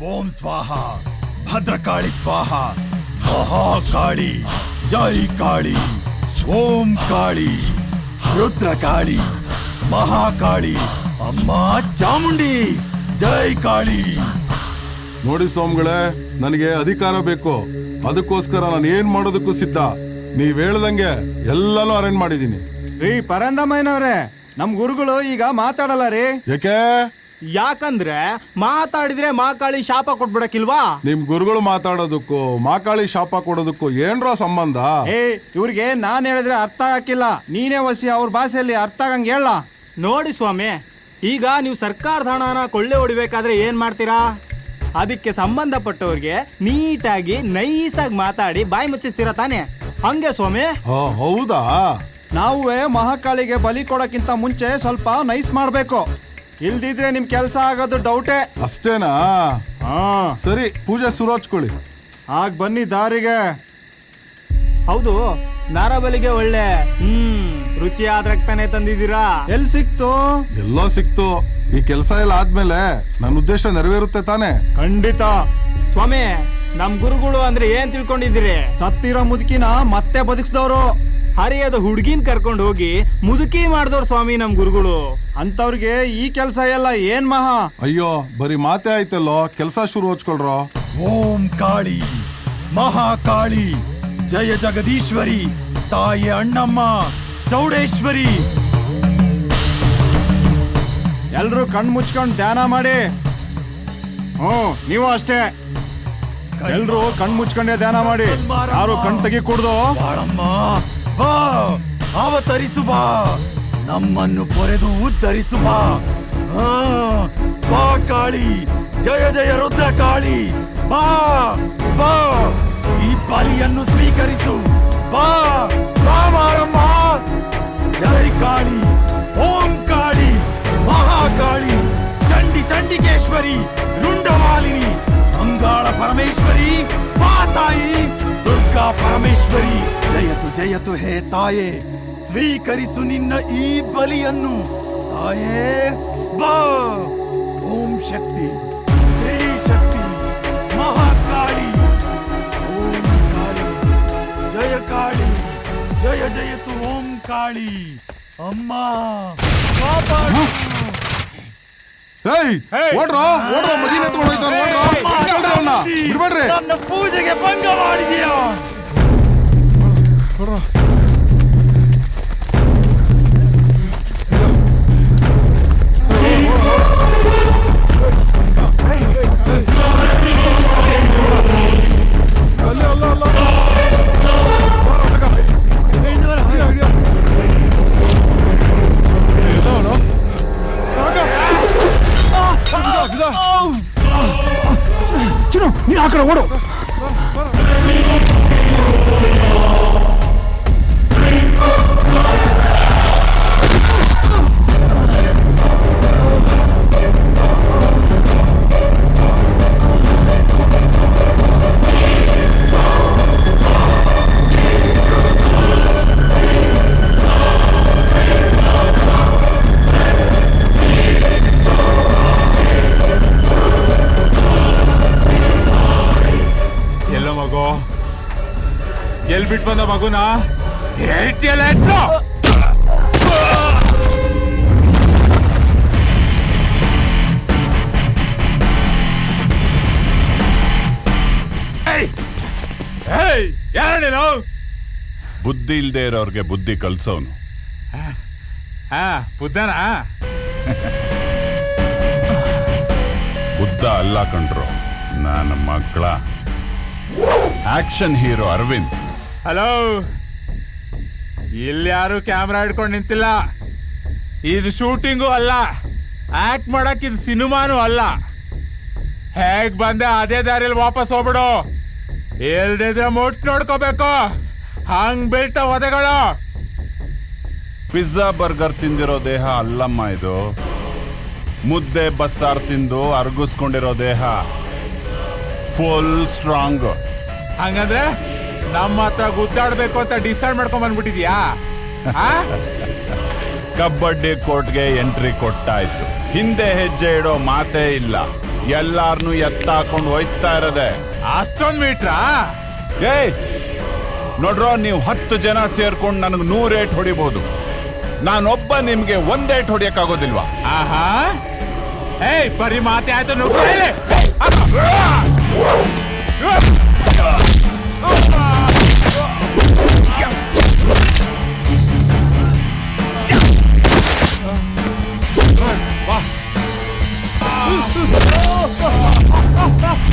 ಓಂ ಸ್ವಾಹ. ಭದ್ರಕಾಳಿ ಸ್ವಾಹ. ಮಹಾಕಾಳಿ. ಜೈ ಕಾಳಿ. ಓಂ ಕಾಳಿ. ರುದ್ರಕಾಳಿ. ಮಹಾಕಾಳಿ. ಅಮ್ಮ ಚಾಮುಂಡಿ. ಜೈ ಕಾಳಿ. ನೋಡಿ ಸ್ವಾಮಿಗಳೇ ನನಗೆ ಅಧಿಕಾರ ಬೇಕು. ಅದಕ್ಕೋಸ್ಕರ ನಾನು ಏನ್ ಮಾಡೋದಕ್ಕೂ ಸಿದ್ಧ. ನೀವ್ ಹೇಳ್ದಂಗೆ ಎಲ್ಲಾನು ಅರೇಂಜ್ ಮಾಡಿದೀನಿ ರೀ ಪರಂದಮ್ಮಯ್ಯನವ್ರೆ ನಮ್ ಗುರುಗಳು ಈಗ ಮಾತಾಡಲ್ಲ ರೀ. ಯಾಕೆ ಯಾಕಂದ್ರೆ ಮಾತಾಡಿದ್ರೆ ಮಾಕಾಳಿ ಶಾಪ ಕೊಟ್ಬಿಡಕ್ಕಿಲ್ವಾ? ನಿಮ್ ಗುರುಗಳು ಮಾತಾಡೋದಕ್ಕೂ ಮಾಕಾಳಿ ಶಾಪ ಕೊಡೋದಕ್ಕೂ ಏನ್ರ ಸಂಬಂಧ? ಏ ಇವ್ರಿಗೆ ನಾನು ಹೇಳಿದ್ರೆ ಅರ್ಥ ಹಾಕಿಲ್ಲ ನೀನೇ ವಸಿ ಅವ್ರ ಭಾಷೆಯಲ್ಲಿ ಅರ್ಥ ಆಗಂಗೆ ಹೇಳ. ನೋಡಿ ಸ್ವಾಮಿ ಈಗ ನೀವು ಸರ್ಕಾರದ ಹಣನ ಕೊಳ್ಳೆ ಹೊಡಿಬೇಕಾದ್ರೆ ಏನ್ ಮಾಡ್ತೀರಾ? ಅದಕ್ಕೆ ಸಂಬಂಧಪಟ್ಟವ್ರಿಗೆ ನೀಟಾಗಿ ನೈಸಾಗಿ ಮಾತಾಡಿ ಬಾಯಿ ಮುಚ್ಚಿಸ್ತೀರಾ ತಾನೇ? ಹಂಗೆ ಸ್ವಾಮಿ? ಆ, ಹೌದಾ? ನಾವೇ ಮಹಾಕಾಳಿಗೆ ಬಲಿ ಕೊಡಕ್ಕಿಂತ ಮುಂಚೆ ಸ್ವಲ್ಪ ನೈಸ್ ಮಾಡ್ಬೇಕು. ಇಲ್ದಿದ್ರೆ ನಿಮ್ ಕೆಲ್ಸ ಆಗೋದು ಡೌಟೇ ಅಷ್ಟೇನಾ? ಹಾ. ಸರಿ ಪೂಜೆ ಶುರು ಹಚ್ಕೊಳ್ಳಿ ಆಗ ಬನ್ನಿ ದಾರಿಗೆ. ಹೌದು ನಾರಬಲಿಗೆ ಒಳ್ಳೆ ಹ್ಮ್ ರುಚಿಯಾದ ರಕ್ತನೇ ತಂದಿದ್ದೀರಾ? ಎಲ್ ಸಿಕ್ತು? ಎಲ್ಲೋ ಸಿಕ್ತು. ಈ ಕೆಲಸ ಎಲ್ಲ ಆದ್ಮೇಲೆ ನನ್ನ ಉದ್ದೇಶ ನೆರವೇರುತ್ತೆ ತಾನೆ. ಖಂಡಿತ. ಸ್ವಾಮಿ ನಮ್ ಗುರುಗಳು ಅಂದ್ರೆ ಏನ್ ತಿಳ್ಕೊಂಡಿದ್ದೀರಿ? ಸತ್ತಿರೋ ಮುದುಕಿನ ಮತ್ತೆ ಬದುಕಿಸಿದವರು. ಹರಿಯದ ಹುಡ್ಗಿನ್ ಕರ್ಕೊಂಡು ಹೋಗಿ ಮುದುಕಿ ಮಾಡ್ದವ್ರ ಸ್ವಾಮಿ ನಮ್ ಗುರುಗಳು. ಅಂತವ್ರಿಗೆ ಈ ಕೆಲಸ ಎಲ್ಲ ಏನ್ ಮಹಾ? ಅಯ್ಯೋ ಬರೀ ಮಾತೆ ಆಯ್ತಲ್ಲೋ? ಕೆಲಸ ಶುರು ಹಚ್ಕೊಳ್ರೋ? ಓಂ ಕಾಳಿ ಮಹಾಕಾಳಿ ಜಯ ಜಗದೀಶ್ವರಿ ತಾಯಿ ಅಣ್ಣಮ್ಮ ಚೌಡೇಶ್ವರಿ. ಎಲ್ರು ಕಣ್ ಮುಚ್ಕೊಂಡು ಧ್ಯಾನ ಮಾಡಿ. ಹ್ಮ್ ನೀವು ಅಷ್ಟೇ. ಎಲ್ರು ಕಣ್ ಮುಚ್ಕೊಂಡೇ ಧ್ಯಾನ ಮಾಡಿ. ಯಾರು ಕಣ್ ತೆಗಿ ಕುಡ್ದು ಬಾಳಮ್ಮ. ಬಾ, ಅವತರಿಸು ಬಾ, ನಮ್ಮನ್ನು ಪೊರೆದು ಉದ್ಧರಿಸು ಬಾ. ಬಾ ಕಾಳಿ, ಜಯ ಜಯ ರುದ್ರ ಕಾಳಿ. ಬಾ ಬಾ, ಈ ಬಲಿಯನ್ನು ಸ್ವೀಕರಿಸು. ಬಾ ಬಾ ಮಾರಮ್ಮ. ಜೈ ಕಾಳಿ, ಓಂ ಕಾಳಿ, ಮಹಾಕಾಳಿ, ಚಂಡಿ ಚಂಡಿಕೇಶ್ವರಿ, ರುಂಡಮಾಲಿನಿ, ಅಂಗಾಳ ಪರಮೇಶ್ವರಿ. ತಾಯಿ, ದುರ್ಗಾ ಪರಮೇಶ್ವರಿ. ಜಯತು ಜಯತು ಹೇ ತಾಯೇ, ಸ್ವೀಕರಿಸು ನಿನ್ನ ಈ ಬಲಿಯನ್ನು. ತಾಯೇ, ಬಾ. ಓಂ ಶಕ್ತಿ ಸ್ತ್ರೀ ಶಕ್ತಿ, ಮಹಾಕಾಳಿ. ಓಂ ಕಾಳಿ, ಜಯ ಕಾಳಿ, ಜಯ ಜಯತು ಓಂ ಕಾಳಿ. ಅಮ್ಮ, ಕಾಪಾಡು. ಏಯ್, ಓಡ್ರೋ ಓಡ್ರೋ ಮದಿನೆ ಬಿಡ್ಬೇಡ್ರಿ. ನನ್ನ ಪೂಜೆಗೆ ಭಂಗ ಮಾಡಿದೀಯಾ? ಬಿಟ್ ಬಂದ ಮಗುನ ಹೇಳ್ತಿಯಲ್ಲ ಎತ್ತು ಯಾರ ನೀನು? ಬುದ್ಧಿ ಇಲ್ದೇ ಇರೋರ್ಗೆ ಬುದ್ಧಿ ಕಲ್ಸೋನು. ಹಾ ಬುದ್ಧನಾ? ಬುದ್ಧ ಅಲ್ಲ ಕಂಡ್ರು ನನ್ನ ಮಕ್ಕಳ ಆಕ್ಷನ್ ಹೀರೋ ಅರವಿಂದ್. ಹಲೋ ಇಲ್ಲಿ ಯಾರು ಕ್ಯಾಮ್ರಾ ಹಿಡ್ಕೊಂಡು ನಿಂತಿಲ್ಲ. ಇದು ಶೂಟಿಂಗು ಅಲ್ಲ. ಆಕ್ಟ್ ಮಾಡಕ್ ಇದು ಸಿನಿಮಾನು ಅಲ್ಲ. ಹೇಗ್ ಬಂದೆ ಅದೇ ದಾರಿಯಲ್ಲಿ ವಾಪಸ್ ಹೋಗ್ಬಿಡು. ಇಲ್ದಿದ್ರೆ ಮುಟ್ ನೋಡ್ಕೋಬೇಕು. ಹಂಗ್ ಬೀಳ್ತ ಒದೆಗಳು ಪಿಜ್ಜಾ ಬರ್ಗರ್ ತಿಂದಿರೋ ದೇಹ ಅಲ್ಲಮ್ಮ ಇದು. ಮುದ್ದೆ ಬಸ್ಸಾರ್ ತಿಂದು ಅರ್ಗಿಸ್ಕೊಂಡಿರೋ ದೇಹ. ಫುಲ್ ಸ್ಟ್ರಾಂಗ್ ಹಂಗಂದ್ರೆ? ನಮ್ಮ ಹತ್ರ ಗುದ್ದಾಡ್ಬೇಕು ಅಂತ ಡಿಸೈಡ್ ಮಾಡ್ಕೊಂಡ್ ಬಂದ್ಬಿಟ್ಟಿದ್ಯಾ? ಕಬಡ್ಡಿ ಕೋರ್ಟ್ಗೆ ಎಂಟ್ರಿ ಕೊಟ್ಟಾಯ್ತು. ಹಿಂದೆ ಹೆಜ್ಜೆ ಇಡೋ ಮಾತೇ ಇಲ್ಲ. ಎಲ್ಲಾರ್ನು ಎತ್ತಾಕೊಂಡು ಹೋಯ್ತಾ ಇರದೆ. ಅಷ್ಟೊಂದ್ ಮೀಟ್ರಾ? ಏಯ್! ನೋಡ್ರೋ ನೀವು ಹತ್ತು ಜನ ಸೇರ್ಕೊಂಡು ನನಗೆ ನೂರ್ ಏಟ್ ಹೊಡಿಬಹುದು ನಾನೊಬ್ಬ ನಿಮ್ಗೆ ಒಂದೇಟ್ ಹೊಡಿಯಕ್ಕಾಗೋದಿಲ್ವಾ? ಆಹಾ! ಏಯ್ ಬರೀ ಮಾತೆ ಆಯ್ತು ನೋಡು ¡Oh!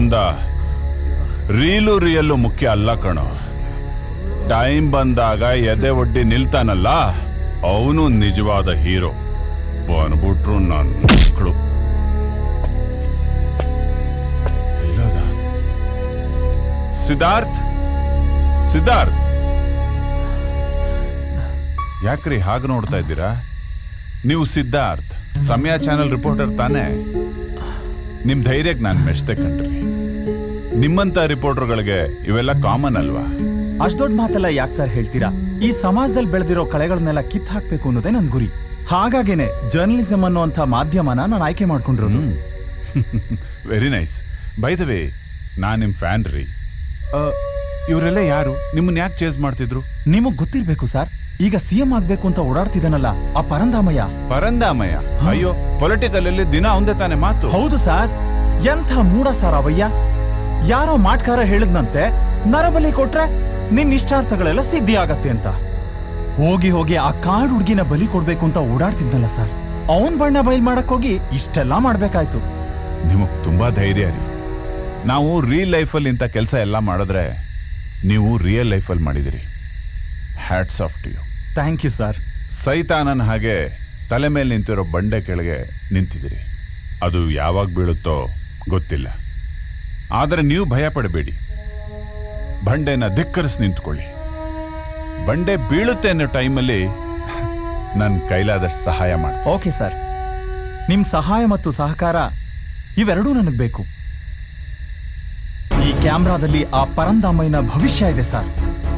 ಕಂದ ರೀಲು ರಿಯಲ್ಲು ಮುಖ್ಯ ಅಲ್ಲ ಕಣೋ. ಟೈಮ್ ಬಂದಾಗ ಎದೆ ಒಡ್ಡಿ ನಿಲ್ತಾನಲ್ಲ? ಅವನು ನಿಜವಾದ ಹೀರೋ. ಬಂದ್ಬಿಟ್ರು ನನ್ನ ಮಕ್ಕಳು? ಸಿದ್ಧಾರ್ಥ್? ಸಿದ್ಧಾರ್ಥ್? ಯಾಕ್ರಿ ಹಾಗೆ ನೋಡ್ತಾ ಇದ್ದೀರಾ? ನೀವು ಸಿದ್ಧಾರ್ಥ್, ಸಮಯ ಚಾನೆಲ್ ರಿಪೋರ್ಟರ್ ತಾನೇ? ನಿಮ್ ಧೈರ್ಯಕ್ಕೆ ನಾನು ಮೆಚ್ತೆ ಕಣ್ರಿ. ನಿಮ್ಮಂತ ರಿಪೋರ್ಟರ್ಗಳಿಗೆ ಇವೆಲ್ಲ ಕಾಮನ್ ಅಲ್ವಾ? ಅಷ್ಟೊಡ್ ಮಾತೆಲ್ಲ ಯಾಕೆ ಸರ್ ಹೇಳ್ತೀರಾ? ಈ ಸಮಾಜದಲ್ಲಿ ಬೆಳೆದಿರೋ ಕಳೆಗಳನ್ನೆಲ್ಲ ಕಿತ್ ಹಾಕ್ಬೇಕು ಅನ್ನೋದೇ ನನ್ ಗುರಿ. ಹಾಗಾಗೇನೆ ಜರ್ನಲಿಸಂ ಅನ್ನುವಂಥ ಮಾಧ್ಯಮನ ನಾನು ಆಯ್ಕೆ ಮಾಡ್ಕೊಂಡಿರೋದು. Very nice by the way ನಾ ನಿಮ್ ಫ್ಯಾನ್ ರೀ. ಇವರೆಲ್ಲ ಯಾರು? ನಿಮ್ಮನ್ನ ಯಾಕೆ ಚೇಸ್ ಮಾಡ್ತಿದ್ರು? ನಿಮಗೆ ಗೊತ್ತಿರ್ಬೇಕು ಸರ್ ಈಗ ಸಿಎಂ ಆಗ್ಬೇಕು ಅಂತ ಓಡಾಡ್ತಿದ್ದಾನಲ್ಲ ಆ ಪರಂದಾಮಯ್ಯ? ಪರಂದಾಮಯ್ಯ? ಅಯ್ಯೋ ಪೊಲಿಟಿಕಲ್ ಅಲ್ಲಿ ದಿನ ಒಂದೇ ತಾನೆ ಮಾತು. ಹೌದು ಸರ್. ಎಂಥ ಮೂಡ ಸರ್ ಅವಯ್ಯ ಯಾರೋ ಮಾಟ್ಕಾರ ಹೇಳಿದ್ನಂತೆ ನರಬಲಿ ಕೊಟ್ರೆ ನಿನ್ ಇಷ್ಟಾರ್ಥಗಳೆಲ್ಲ ಸಿದ್ಧಿ ಆಗತ್ತೆ ಅಂತ. ಹೋಗಿ ಹೋಗಿ ಆ ಕಾಡು ಹುಡ್ಗಿನ ಬಲಿ ಕೊಡ್ಬೇಕು ಅಂತ ಓಡಾಡ್ತಿದ್ನಲ್ಲ ಸರ್. ಅವನ್ ಬಣ್ಣ ಬಯಲ್ ಮಾಡಕ್ ಹೋಗಿ ಇಷ್ಟೆಲ್ಲ ಮಾಡ್ಬೇಕಾಯ್ತು. ನಿಮಗ್ ತುಂಬಾ ಧೈರ್ಯ ರೀ. ನಾವು ರಿಯಲ್ ಲೈಫಲ್ಲಿ ಇಂಥ ಕೆಲಸ ಎಲ್ಲ ಮಾಡಿದ್ರೆ ನೀವು ರಿಯಲ್ ಲೈಫಲ್ಲಿ ಮಾಡಿದಿರಿ. Hats off to you thank you sir ಸೈತಾನನ್ ಹಾಗೆ ತಲೆ ಮೇಲೆ ನಿಂತಿರೋ ಬಂಡೆ ಕೆಳಗೆ ನಿಂತಿದ್ದೀರಿ. ಅದು ಯಾವಾಗ ಬೀಳುತ್ತೋ ಗೊತ್ತಿಲ್ಲ. ಆದರೆ ನೀವು ಭಯ ಪಡಬೇಡಿ. ಬಂಡೆನ ಧಿಕ್ಕರಿಸಿ ನಿಂತ್ಕೊಳ್ಳಿ. ಬಂಡೆ ಬೀಳುತ್ತೆ ಅನ್ನೋ ಟೈಮಲ್ಲಿ ನನ್ನ ಕೈಲಾದಷ್ಟು ಸಹಾಯ ಮಾಡಿ ಓಕೆ ಸರ್ ನಿಮ್ಮ ಸಹಾಯ ಮತ್ತು ಸಹಕಾರ ಇವೆರಡೂ ನನಗೆ ಬೇಕು. ಈ ಕ್ಯಾಮ್ರಾದಲ್ಲಿ ಆ ಪರಂದಾಮಯ್ಯನ ಭವಿಷ್ಯ ಇದೆ ಸರ್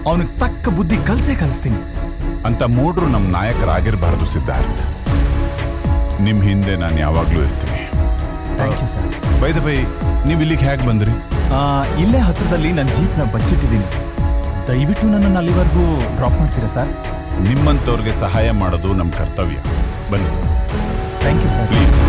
ಅವನಿಗೆ ತಕ್ಕ ಬುದ್ಧಿ ಕಲಸೇ ಕಲಿಸ್ತೀನಿ. ಅಂತ ಮೂಡ್ರು ನಮ್ಮ ನಾಯಕರಾಗಿರಬಾರ್ದು ಸಿದ್ಧಾರ್ಥ್. ನಿಮ್ಮ ಹಿಂದೆ ನಾನು ಯಾವಾಗಲೂ ಇರ್ತೀನಿ. ಥ್ಯಾಂಕ್ ಯು ಸರ್ ಬೈದ ಬೈ ನೀವು ಇಲ್ಲಿಗೆ ಹೇಗೆ ಬಂದ್ರಿ? ಇಲ್ಲೇ ಹತ್ರದಲ್ಲಿ ನನ್ನ ಜೀಪ್ನ ಬಚ್ಚಿಟ್ಟಿದ್ದೀನಿ. ದಯವಿಟ್ಟು ನನ್ನನ್ನು ಅಲ್ಲಿವರೆಗೂ ಡ್ರಾಪ್ ಮಾಡ್ತೀರಾ ಸರ್ ನಿಮ್ಮಂಥವ್ರಿಗೆ ಸಹಾಯ ಮಾಡೋದು ನಮ್ಮ ಕರ್ತವ್ಯ. ಬನ್ನಿ. Thank you sir please